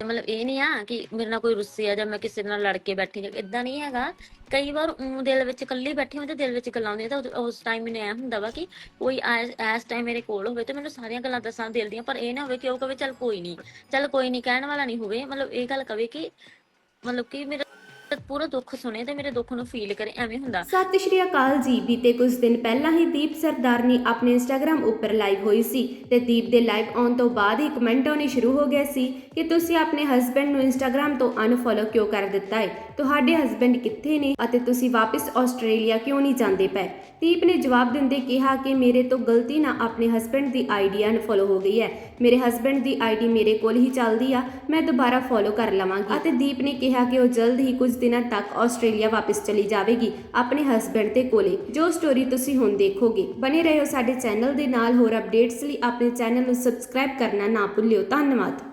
ਮਤਲਬ ਇਹ ਨਹੀਂ ਆ ਕਿ ਮੇਰੇ ਨਾਲ ਕੋਈ ਰੁੱਸੇ ਆ ਜਾਂ ਮੈਂ ਕਿਸੇ ਨਾਲ ਲੜ ਕੇ ਬੈਠੀ ਜਾਂ ਇਦਾਂ ਨਹੀਂ ਹੈਗਾ। ਕਈ ਵਾਰ ਊਂ ਦਿਲ ਵਿੱਚ ਇਕੱਲੀ ਬੈਠੀ ਹੋਵੇ ਦਿਲ ਵਿੱਚ ਗੱਲਾਂ ਆਉਂਦੀਆਂ ਤਾਂ ਉਸ ਟਾਈਮ ਮੈਨੂੰ ਐ ਹੁੰਦਾ ਵਾ ਕਿ ਕੋਈ ਐਸ ਟਾਈਮ ਮੇਰੇ ਕੋਲ ਹੋਵੇ ਤੇ ਮੈਨੂੰ ਸਾਰੀਆਂ ਗੱਲਾਂ ਦੱਸਾਂ ਦਿਲ ਦੀਆਂ, ਪਰ ਇਹ ਨਾ ਹੋਵੇ ਕਿ ਉਹ ਕਵੇ ਚੱਲ ਕੋਈ ਨਹੀਂ ਚੱਲ ਕੋਈ ਨਹੀਂ ਕਹਿਣ ਵਾਲਾ ਨਹੀਂ ਹੋਵੇ। ਮਤਲਬ ਇਹ ਗੱਲ ਕਵੇ ਕਿ ਮਤਲਬ ਕਿ ਮੇਰਾ ਪੂਰਾ ਦੁੱਖ ਸੁਣੇ ਤੇ ਮੇਰੇ ਦੁੱਖ ਨੂੰ ਫੀਲ ਕਰੇ, ਐਵੇਂ ਹੁੰਦਾ। ਸਤਿ ਸ਼੍ਰੀ ਅਕਾਲ ਜੀ। ਬੀਤੇ ਕੁਝ ਦਿਨ ਪਹਿਲਾਂ ਹੀ ਦੀਪ ਸਰਦਾਰਨੀ ਆਪਣੇ ਇੰਸਟਾਗ੍ਰam ਉੱਪਰ ਲਾਈਵ ਹੋਈ ਸੀ ਤੇ ਦੀਪ ਦੇ ਲਾਈਵ ਆਉਣ ਤੋਂ ਬਾਅਦ ਹੀ ਕਮੈਂਟ ਆਉਣੇ ਸ਼ੁਰੂ ਹੋ ਗਏ ਸੀ ਕਿ ਤੁਸੀਂ ਆਪਣੇ ਹਸਬੰਡ ਨੂੰ ਇੰਸਟਾਗ੍ਰam ਤੋਂ ਅਨਫੋਲੋ ਕਿਉਂ ਕਰ ਦਿੱਤਾ ਹੈ? ਤੁਹਾਡੇ ਹਸਬੰਡ ਕਿੱਥੇ ਨੇ ਅਤੇ ਤੁਸੀਂ ਵਾਪਸ ਆਸਟ੍ਰੇਲੀਆ ਕਿਉਂ ਨਹੀਂ ਜਾਂਦੇ ਪਏ? ਦੀਪ ਨੇ ਜਵਾਬ ਦਿੰਦੇ ਕਿਹਾ ਕਿ ਮੇਰੇ ਤੋਂ ਗਲਤੀ ਨਾਲ ਆਪਣੇ ਹਸਬੰਡ ਦੀ ਆਈਡੀ ਅਨਫੋਲੋ ਹੋ ਗਈ ਹੈ। ਮੇਰੇ ਹਸਬੰਡ ਦੀ ਆਈਡੀ ਮੇਰੇ ਕੋਲ ਹੀ ਚੱਲਦੀ ਆ, ਮੈਂ ਦੁਬਾਰਾ ਫੋਲੋ ਕਰ ਲਵਾਂਗੀ। ਅਤੇ ਦੀਪ ਨੇ ਕਿਹਾ ਕਿ ਉਹ ਜਲਦ ਹੀ ਕੁਝ ਦਿਨਾਂ ਤੱਕ ਆਸਟ੍ਰੇਲੀਆ ਵਾਪਸ ਚਲੀ ਜਾਵੇਗੀ ਆਪਣੇ ਹਸਬੰਡ ਦੇ ਕੋਲੇ। ਜੋ ਸਟੋਰੀ ਤੁਸੀਂ ਹੁਣ ਦੇਖੋਗੇ ਬਨੇ ਰਹੋ ਸਾਡੇ ਚੈਨਲ ਦੇ ਨਾਲ ਹੋਰ ਅਪਡੇਟਸ ਲਈ ਆਪਣੇ ਚੈਨਲ ਨੂੰ ਸਬਸਕ੍ਰਾਈਬ ਕਰਨਾ ਨਾ ਭੁੱਲਿਓ। ਧੰਨਵਾਦ।